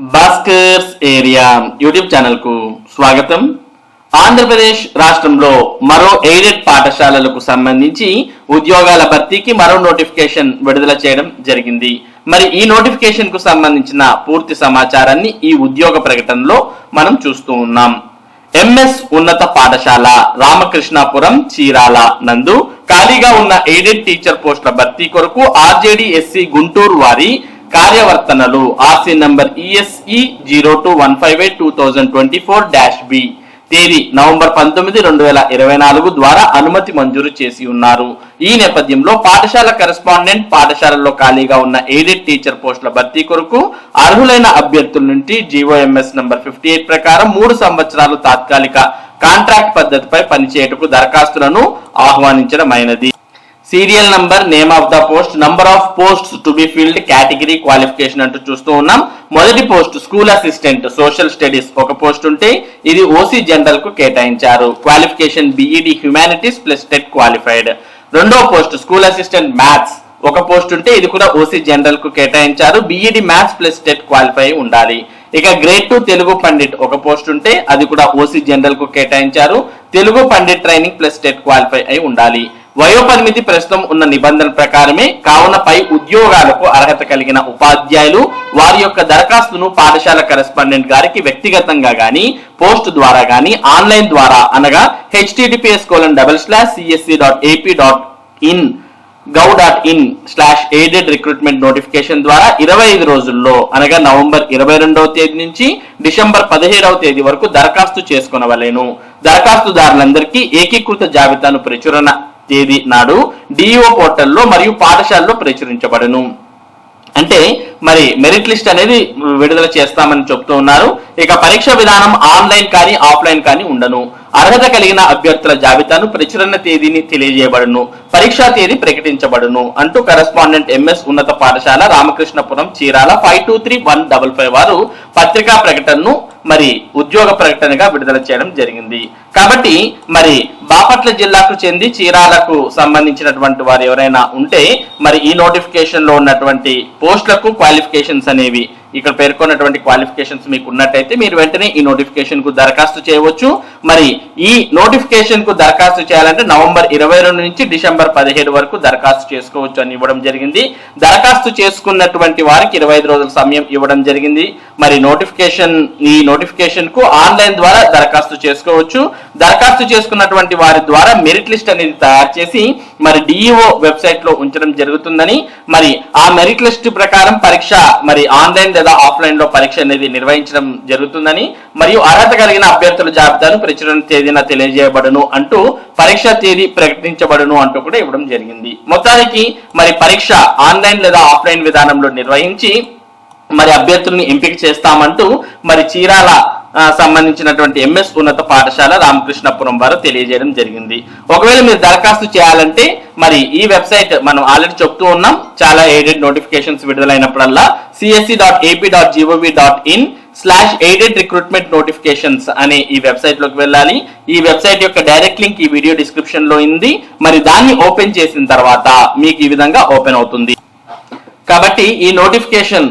Bhaskar's area YouTube ఛానల్కు స్వాగతం. ఆంధ్రప్రదేశ్ రాష్ట్రంలో మరో ఎయిడెడ్ పాఠశాలలకు సంబంధించి ఉద్యోగాల భర్తీకి మరో నోటిఫికేషన్ విడుదల చేయడం జరిగింది. మరి ఈ నోటిఫికేషన్కు సంబంధించిన పూర్తి సమాచారాన్ని ఈ ఉద్యోగ ప్రకటనలో మనం చూస్తూ ఉన్నాం. ఎంఎస్ ఉన్నత పాఠశాల రామకృష్ణాపురం చీరాల నందు ఖాళీగా ఉన్న ఎయిడెడ్ టీచర్ పోస్టుల భర్తీ కొరకు ఆర్జేడి ఎస్సీ గుంటూరు వారి కార్యవర్తనలు RC number ESE zero two one five eight two thousand twenty four dash B తేదీ నవంబర్ పంతొమ్మిది రెండు వేల ఇరవై నాలుగు ద్వారా అనుమతి మంజూరు చేసి ఉన్నారు. ఈ నేపథ్యంలో పాఠశాల కరెస్పాండెంట్ పాఠశాలల్లో ఖాళీగా ఉన్న ఎయిడెడ్ టీచర్ పోస్టుల భర్తీ కొరకు అర్హులైన అభ్యర్థుల నుండి జీవోఎంఎస్ నంబర్ ఫిఫ్టీ ఎయిట్ ప్రకారం మూడు సంవత్సరాలు తాత్కాలిక కాంట్రాక్ట్ పద్ధతిపై పనిచేయటకు దరఖాస్తులను ఆహ్వానించడమైనది. Serial number name of the post number of post to be filled category qualification అంటూ చూస్తూ ఉన్నాం. మొదటి post school assistant social studies ఒక పోస్ట్ ఉంటే ఇది ఓసీ జనరల్కు కేటాయించారు. Qualification BEd humanities plus TET qualified రెండో పోస్ట్ స్కూల్ అసిస్టెంట్ మ్యాథ్స్ ఒక పోస్ట్ ఉంటే ఇది కూడా ఓసీ జనరల్కు కేటాయించారు. BEd maths plus TET qualify ఉండాలి. ఇక గ్రేడ్ టూ తెలుగు పండిట్ ఒక పోస్ట్ ఉంటే అది కూడా ఓసీ జనరల్కు కేటాయించారు. Telugu pandit training plus TET qualify అయి ఉండాలి. వయోపరిమితి ప్రస్తుతం ఉన్న నిబంధన ప్రకారమే కావున పై ఉద్యోగాలకు అర్హత కలిగిన ఉపాధ్యాయులు వారి యొక్క దరఖాస్తును పాఠశాల కరెస్పాండెంట్ గారికి వ్యక్తిగతంగా గాని పోస్ట్ ద్వారా గాని ఆన్లైన్ ద్వారా అనగా HTTPS colon double slash CSC dot AP dot in gov dot in slash aided recruitment notification ద్వారా ఇరవై ఐదు రోజుల్లో అనగా నవంబర్ ఇరవై రెండవ తేదీ నుంచి డిసెంబర్ పదిహేడవ తేదీ వరకు దరఖాస్తు చేసుకునవలేను. దరఖాస్తుదారులందరికీ ఏకీకృత జాబితాను ప్రచురణ తేదీ నాడు డిఈఓ పోర్టల్లో మరియు పాఠశాలలో ప్రచురించబడును. అంటే మరి మెరిట్ లిస్ట్ అనేది విడుదల చేస్తామని చెప్తూ ఉన్నారు. ఇక పరీక్ష విధానం ఆన్లైన్ కానీ ఆఫ్లైన్ కానీ ఉండను. అర్హత కలిగిన అభ్యర్థుల జాబితాను ప్రచురణ తేదీని తెలియజేయబడును. పరీక్షా తేదీ ప్రకటించబడును అంటూ కరెస్పాండెంట్ ఎంఎస్ ఉన్నత పాఠశాల Ramakrishnapuram Chirala five two three one double five వారు పత్రికా ప్రకటనను మరి ఉద్యోగ ప్రకటనగా విడుదల చేయడం జరిగింది. కాబట్టి మరి బాపట్ల జిల్లాకు చెంది చీరాలకు సంబంధించినటువంటి వారు ఎవరైనా ఉంటే మరి ఈ నోటిఫికేషన్లో ఉన్నటువంటి పోస్టులకు క్వాలిఫికేషన్స్ అనేవి ఇక్కడ పేర్కొన్నటువంటి క్వాలిఫికేషన్స్ మీకు ఉన్నట్టయితే మీరు వెంటనే ఈ నోటిఫికేషన్కు దరఖాస్తు చేయవచ్చు. మరి ఈ నోటిఫికేషన్కు దరఖాస్తు చేయాలంటే నవంబర్ ఇరవై రెండు నుంచి డిసెంబర్ పదిహేడు వరకు దరఖాస్తు చేసుకోవచ్చు అని ఇవ్వడం జరిగింది. దరఖాస్తు చేసుకున్నటువంటి వారికి ఇరవై ఐదు రోజుల సమయం ఇవ్వడం జరిగింది. మరి నోటిఫికేషన్ ఈ నోటిఫికేషన్కు ఆన్లైన్ ద్వారా దరఖాస్తు చేసుకోవచ్చు. దరఖాస్తు చేసుకున్నటువంటి వారి ద్వారా మెరిట్ లిస్ట్ అనేది తయారు చేసి మరి డిఈఓ వెబ్సైట్లో ఉంచడం జరుగుతుందని మరి ఆ మెరిట్ లిస్ట్ ప్రకారం పరీక్ష మరి ఆన్లైన్ లేదా ఆఫ్లైన్లో పరీక్ష అనేది నిర్వహించడం జరుగుతుందని మరియు అర్హత కలిగిన అభ్యర్థుల జాబితాను ప్రచురణ తేదీన తెలియజేయబడును అంటూ పరీక్ష తేదీ ప్రకటించబడును అంటూ కూడా ఇవ్వడం జరిగింది. మొత్తానికి మరి పరీక్ష ఆన్లైన్ లేదా ఆఫ్లైన్ విధానంలో నిర్వహించి మరి అభ్యర్థుల్ని ఎంపిక చేస్తామంటూ మరి చీరాల సంబంధించినటువంటి ఎంఎస్ ఉన్నత పాఠశాల రామకృష్ణపురం వారు తెలియజేయడం జరిగింది. ఒకవేళ మీరు దరఖాస్తు చేయాలంటే మరి ఈ వెబ్సైట్ మనం ఆల్రెడీ చెప్తూ ఉన్నాం. చాలా aided notifications విడుదలైనప్పుడల్లా CSC dot AP dot GOV dot in slash aided recruitment notifications అనే ఈ వెబ్సైట్లోకి వెళ్ళాలి. ఈ వెబ్సైట్ యొక్క డైరెక్ట్ లింక్ ఈ వీడియో డిస్క్రిప్షన్లో ఉంది. మరి దాన్ని ఓపెన్ చేసిన తర్వాత మీకు ఈ విధంగా ఓపెన్ అవుతుంది. కాబట్టి ఈ నోటిఫికేషన్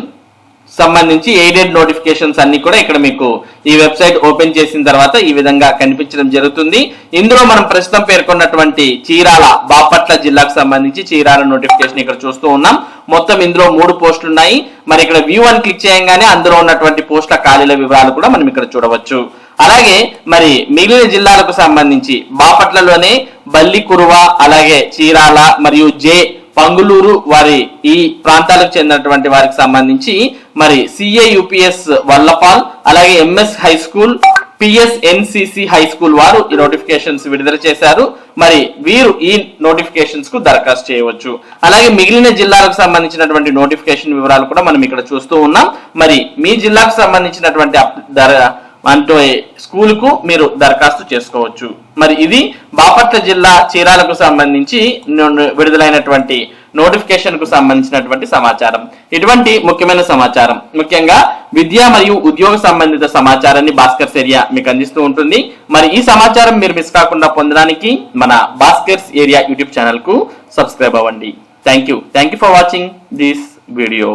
సంబంధించి ఎయిడెడ్ నోటిఫికేషన్స్ అన్ని కూడా ఇక్కడ మీకు ఈ వెబ్సైట్ ఓపెన్ చేసిన తర్వాత ఈ విధంగా కనిపించడం జరుగుతుంది. ఇందులో మనం ప్రస్తుతం పేర్కొన్నటువంటి చీరాల బాపట్ల జిల్లాకు సంబంధించి చీరాల నోటిఫికేషన్ ఇక్కడ చూస్తూ ఉన్నాం. మొత్తం ఇందులో మూడు పోస్టులు ఉన్నాయి. మరి ఇక్కడ వ్యూ అని క్లిక్ చేయగానే అందులో ఉన్నటువంటి పోస్టుల ఖాళీల వివరాలు కూడా మనం ఇక్కడ చూడవచ్చు. అలాగే మరి మిగిలిన జిల్లాలకు సంబంధించి బాపట్లలోనే బల్లికురువ అలాగే చీరాల మరియు జే పంగులూరు వారి ఈ ప్రాంతాలకు చెందినటువంటి వారికి సంబంధించి మరి సిఏ యూపీఎస్ వల్లపాల్ అలాగే MS high school PSNCC high school వారు ఈ నోటిఫికేషన్స్ విడుదల చేశారు. మరి వీరు ఈ నోటిఫికేషన్స్కు దరఖాస్తు చేయవచ్చు. అలాగే మిగిలిన జిల్లాలకు సంబంధించినటువంటి నోటిఫికేషన్ వివరాలు కూడా మనం ఇక్కడ చూస్తూ ఉన్నాం. మరి మీ జిల్లాకు సంబంధించినటువంటి అప్- దర అంటూ స్కూల్కు మీరు దరఖాస్తు చేసుకోవచ్చు. మరి ఇది బాపట్ల జిల్లా చీరాలకు సంబంధించి విడుదలైనటువంటి నోటిఫికేషన్కు సంబంధించినటువంటి సమాచారం. ఇటువంటి ముఖ్యమైన సమాచారం. ముఖ్యంగా విద్య మరియు ఉద్యోగ సంబంధిత సమాచారాన్ని భాస్కర్స్ ఏరియా మీకు అందిస్తూ ఉంటుంది. మరి ఈ సమాచారం మీరు మిస్ కాకుండా పొందడానికి మన భాస్కర్స్ ఏరియా యూట్యూబ్ ఛానల్కు సబ్స్క్రైబ్ అవ్వండి. Thank you thank you for watching this video.